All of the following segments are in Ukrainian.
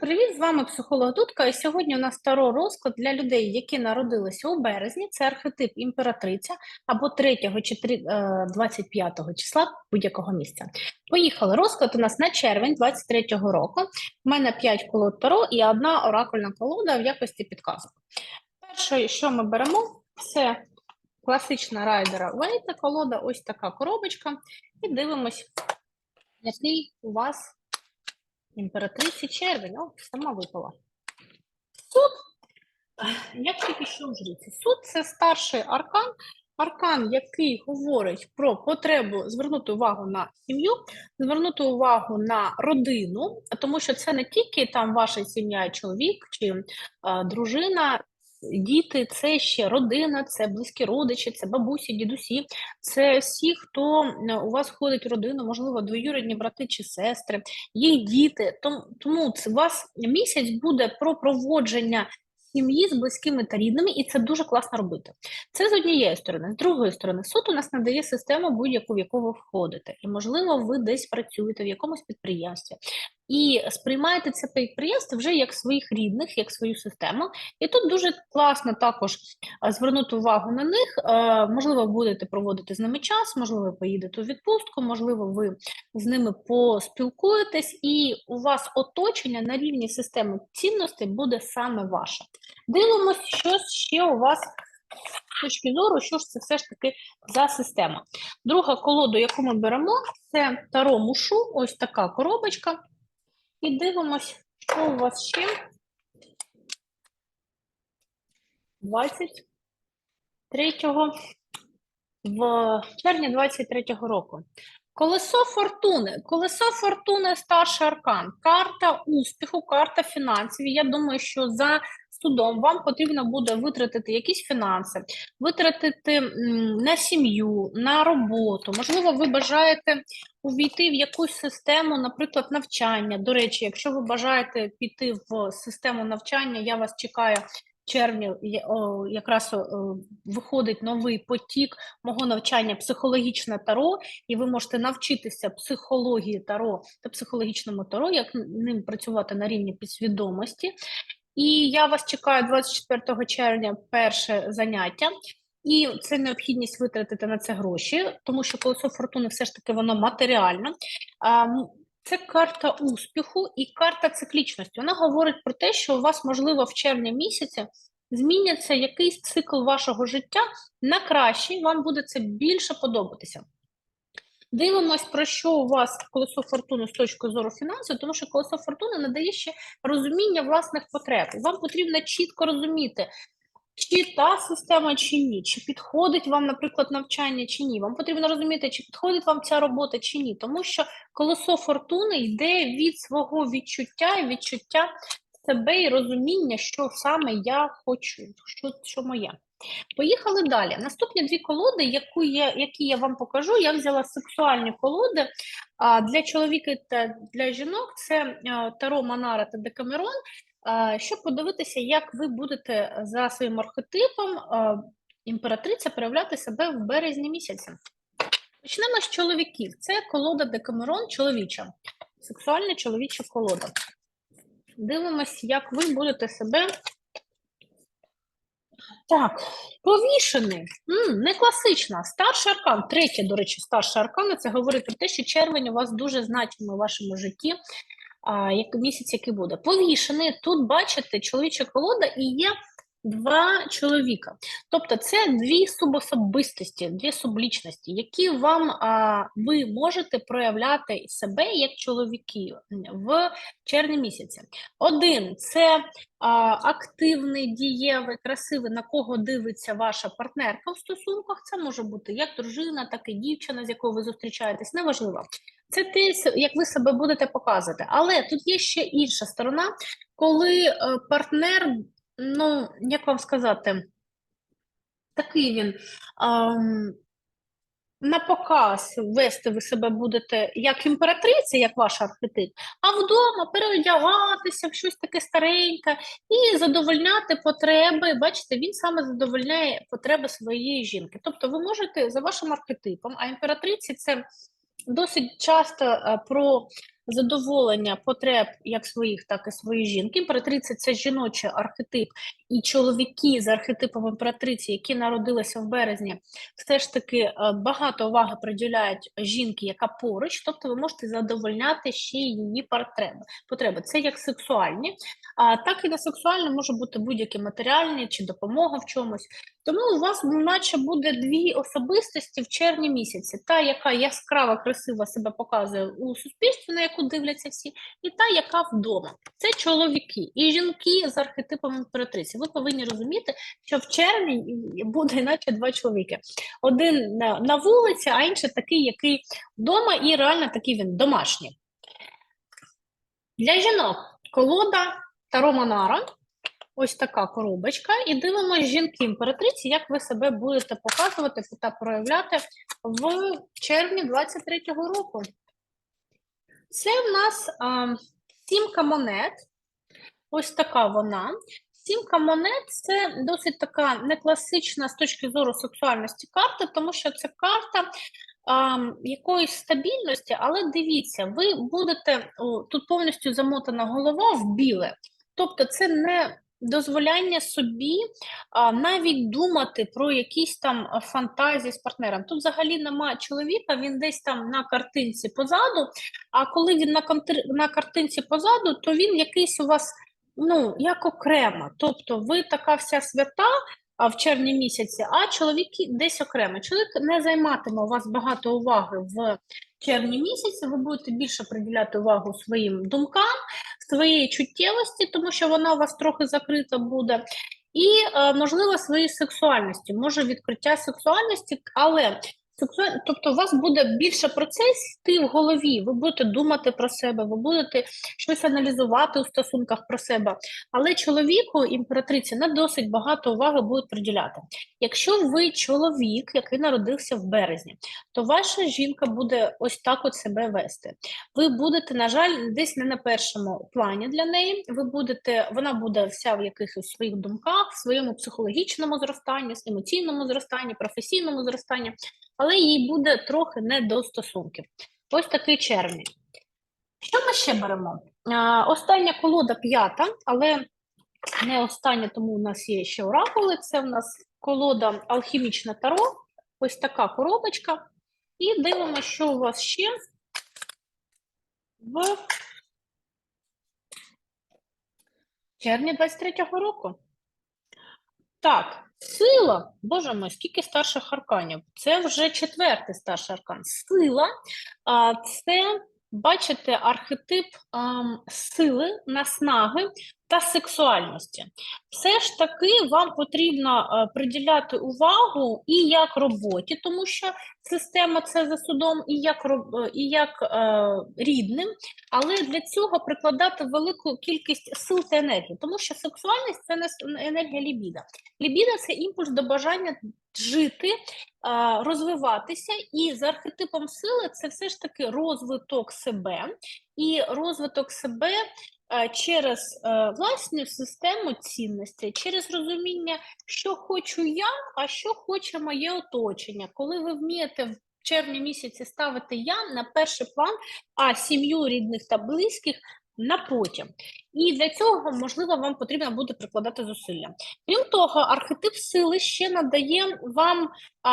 привіт! З вами психолог Дудка. І сьогодні у нас таро розклад для людей, які народилися у березні. Це архетип імператриця або 3 чи 3, е, 25 числа будь-якого місця. Поїхали. Розклад у нас на червень 23-го року. У мене 5 колод таро і одна оракульна колода в якості підказок. Перше, що ми беремо, це класична райдера Вейта колода, ось така коробочка. І дивимось, який у вас імператриці червень. О, сама випала. Суд, як тільки що в жриці. Суд це старший аркан, аркан, який говорить про потребу звернути увагу на сім'ю, звернути увагу на родину, тому що це не тільки там ваша сім'я, чоловік чи е, дружина. Діти це ще родина, це близькі родичі, це бабусі, дідусі, це всі, хто е, у вас входить в родину, можливо, двоюрідні брати чи сестри, їх діти. Тому, у вас місяць буде про проводження сім'ї з близькими та рідними, і це дуже класно робити. Це з однієї сторони. З другої сторони, суд у нас надає систему будь-яку, в яку ви входите. І, можливо, ви десь працюєте в якомусь підприємстві. І сприймаєте це підприємство вже як своїх рідних, як свою систему. І тут дуже класно також звернути увагу на них. Можливо, будете проводити з ними час, можливо, поїдете у відпустку, можливо, ви з ними поспілкуєтесь, і у вас оточення на рівні системи цінностей буде саме ваше. Дивимось, що ще у вас з точки зору, що ж це все ж таки за система. Друга колода, яку ми беремо, це Таро Мушу, ось така коробочка. І дивимось, що у вас ще 23 в червні 23-го року. Колесо фортуни. Колесо фортуни старший аркан. Карта успіху, карта фінансів. Я думаю, що за судом вам потрібно буде витратити якісь фінанси, витратити на сім'ю, на роботу. Можливо, ви бажаєте увійти в якусь систему, наприклад, навчання. До речі, якщо ви бажаєте піти в систему навчання, я вас чекаю. Червні якраз виходить новий потік мого навчання психологічне таро, і ви можете навчитися психології таро та психологічному таро, як ним працювати на рівні підсвідомості. І я вас чекаю 24 червня перше заняття. І це необхідність витратити на це гроші, тому що колесо фортуни все ж таки воно матеріальне. Це карта успіху і карта циклічності. Вона говорить про те, що у вас, можливо, в червні місяці зміняться якийсь цикл вашого життя на кращий, вам буде це більше подобатися. Дивимось, про що у вас колесо фортуни з точки зору фінансів, тому що колесо фортуни надає ще розуміння власних потреб. Вам потрібно чітко розуміти, чи та система, чи ні, чи підходить вам, наприклад, навчання, чи ні. Вам потрібно розуміти, чи підходить вам ця робота, чи ні. Тому що колесо фортуни йде від свого відчуття і відчуття себе і розуміння, що саме я хочу, що, що моє. Поїхали далі. Наступні дві колоди, яку я, які я вам покажу, я взяла сексуальні колоди а, для чоловіків та для жінок. Це Таро Манара та Декамерон. Щоб подивитися, як ви будете за своїм архетипом імператриця проявляти себе в березні місяці. Почнемо з чоловіків. Це колода Декамерон чоловіча, сексуальна чоловіча колода. Дивимось, як ви будете себе так, повішений. М, не класична. Старший аркан. Третє, до речі, старший аркан. Це говорить про те, що червень у вас дуже значимий у вашому житті. А, як місяць, який буде. Повішений. Тут, бачите, чоловіча колода і є два чоловіка. Тобто це дві субособистості, дві сублічності, які вам а, ви можете проявляти себе як чоловіки в червні місяці. Один це а, активний, дієвий, красивий, на кого дивиться ваша партнерка в стосунках. Це може бути як дружина, так і дівчина, з якою ви зустрічаєтесь, неважливо. Це те, як ви себе будете показувати. Але тут є ще інша сторона, коли е, партнер, ну, як вам сказати, такий він. ам, на показ вести ви себе будете як імператриця, як ваш архетип, а вдома переодягатися в щось таке стареньке і задовольняти потреби. Бачите, він саме задовольняє потреби своєї жінки. Тобто ви можете за вашим архетипом, а імператриці це досить часто е, про задоволення потреб як своїх, так і своєї жінки. Імператриця це жіночий архетип, і чоловіки з архетипом імператриці, які народилися в березні, все ж таки е, багато уваги приділяють жінки, яка поруч, тобто ви можете задовольняти ще її потреби. потреби. Це як сексуальні, а так і не сексуальні може бути будь-які матеріальні чи допомога в чомусь. Тому у вас наче буде дві особистості в червні місяці: та, яка яскраво, красиво себе показує у суспільстві, на яку дивляться всі, і та, яка вдома. Це чоловіки і жінки з архетипом імператриці. Ви повинні розуміти, що в червні буде іначе два чоловіки. Один на, на вулиці, а інший такий, який вдома, і реально такий він домашній. Для жінок колода Таро Монара. Ось така коробочка. І дивимося жінки імператриці, як ви себе будете показувати та проявляти в червні 23-го року. Це в нас а, сімка монет. Ось така вона. Сімка монет це досить така некласична з точки зору сексуальності карта, тому що це карта а, якоїсь стабільності, але дивіться, ви будете о, тут повністю замотана голова в біле. Тобто, це не дозволяння собі а, навіть думати про якісь там фантазії з партнером. Тут взагалі немає чоловіка, він десь там на картинці позаду. А коли він на, на картинці позаду, то він якийсь у вас ну, як окремо. Тобто ви така вся свята. А в червні місяці, а чоловіки десь окремо. Чоловік не займатиме у вас багато уваги в червні місяці. Ви будете більше приділяти увагу своїм думкам, своєї чуттєвості, тому що вона у вас трохи закрита буде, і, е, можливо, своєї сексуальності, може відкриття сексуальності, але. Тобто у вас буде більше процесів в голові, ви будете думати про себе, ви будете щось аналізувати у стосунках про себе. Але чоловіку, імператриці, не досить багато уваги будуть приділяти. Якщо ви чоловік, який народився в березні, то ваша жінка буде ось так от себе вести. Ви будете, на жаль, десь не на першому плані для неї. Ви будете, вона буде вся в якихось своїх думках, в своєму психологічному зростанні, емоційному зростанні, професійному зростанні, але їй буде трохи не до стосунків. Ось такий червень. Що ми ще беремо? А, Остання колода п'ята, але не остання, тому у нас є ще оракули. Це в нас колода алхімічна таро. Ось така коробочка. І дивимося, що у вас ще в червні 23-го року. Так, сила, боже мой, скільки старших арканів. Це вже четвертий старший аркан. Сила а, це, бачите, архетип а, сили, наснаги та сексуальності. Все ж таки вам потрібно а, приділяти увагу і як роботі, тому що система це за судом, і як, і як е, рідним, але для цього прикладати велику кількість сил та енергії, тому що сексуальність це не енергія лібіда. Лібіда це імпульс до бажання жити, розвиватися, і за архетипом сили це все ж таки розвиток себе і розвиток себе через е, власну систему цінностей, через розуміння, що хочу я, а що хоче моє оточення. Коли ви вмієте в червні місяці ставити я на перший план, а сім'ю рідних та близьких на потім. І для цього, можливо, вам потрібно буде прикладати зусилля. Крім того, архетип сили ще надає вам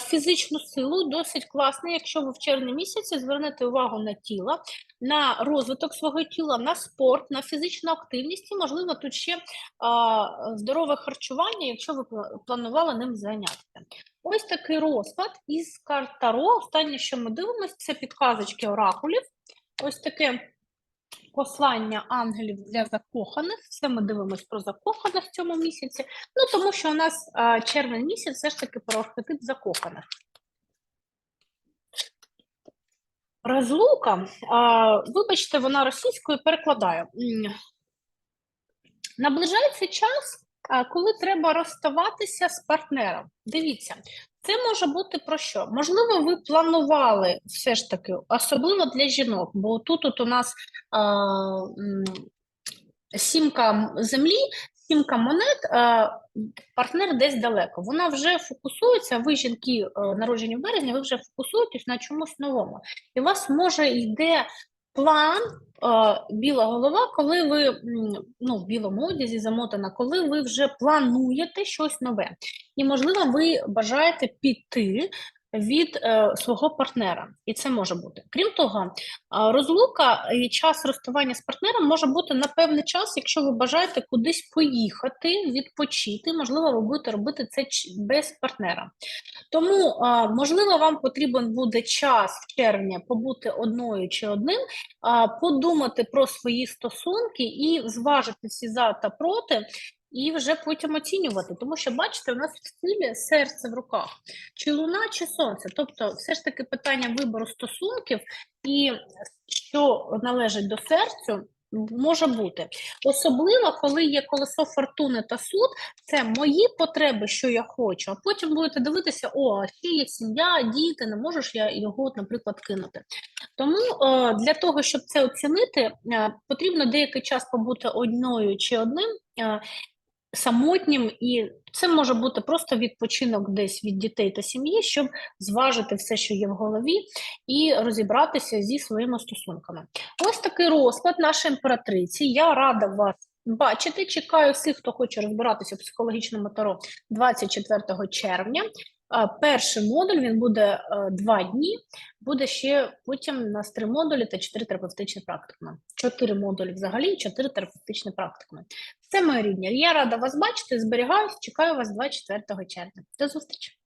фізичну силу, досить класний, якщо ви в червні місяці звернете увагу на тіло, на розвиток свого тіла, на спорт, на фізичну активність і, можливо, тут ще а, здорове харчування, якщо ви планували ним зайнятися. Ось такий розклад із карт Таро. Останнє, що ми дивимося, це підказочки оракулів. Ось таке послання ангелів для закоханих. Все ми дивимося про закоханих в цьому місяці. Ну, тому що у нас а, червень місяць все ж таки про архетип закоханих. Розлука, а, вибачте, вона російською перекладає. Наближається час, коли треба розставатися з партнером. Дивіться, це може бути про що? Можливо, ви планували все ж таки, особливо для жінок, бо тут от у нас а, сімка землі, сімка монет, партнер десь далеко. Вона вже фокусується, ви жінки, народжені в березні, ви вже фокусуєтесь на чомусь новому. І у вас може йде план біла голова, коли ви ну, в білому одязі замотана, коли ви вже плануєте щось нове. І, можливо, ви бажаєте піти від е, свого партнера, і це може бути. Крім того, а, розлука і час розставання з партнером може бути на певний час, якщо ви бажаєте кудись поїхати, відпочити. Можливо, ви будете робити це без партнера. Тому, а, можливо, вам потрібен буде час в червні побути одною чи одним, а, подумати про свої стосунки і зважити всі за та проти, і вже потім оцінювати. Тому що, бачите, у нас в стилі серце в руках, чи луна, чи сонце. Тобто, все ж таки питання вибору стосунків і що належить до серцю. Може бути особливо, коли є колесо фортуни та суд, це мої потреби, що я хочу, а потім будете дивитися, о, а ще є сім'я, діти, не можеш я його, наприклад, кинути. Тому е, для того, щоб це оцінити, е, потрібно деякий час побути одною чи одним. Самотнім, і це може бути просто відпочинок десь від дітей та сім'ї, щоб зважити все, що є в голові, і розібратися зі своїми стосунками. Ось такий розклад нашої імператриці. Я рада вас бачити. Чекаю всіх, хто хоче розбиратися в психологічному таро 24 червня. Перший модуль він буде е, два дні. Буде ще потім нас три модулі та чотири терапевтичні практикуми. Чотири модулі взагалі, чотири терапевтичні практикуми. Це моє рідня. Я рада вас бачити. Зберігаюсь, чекаю вас 24 червня. До зустрічі!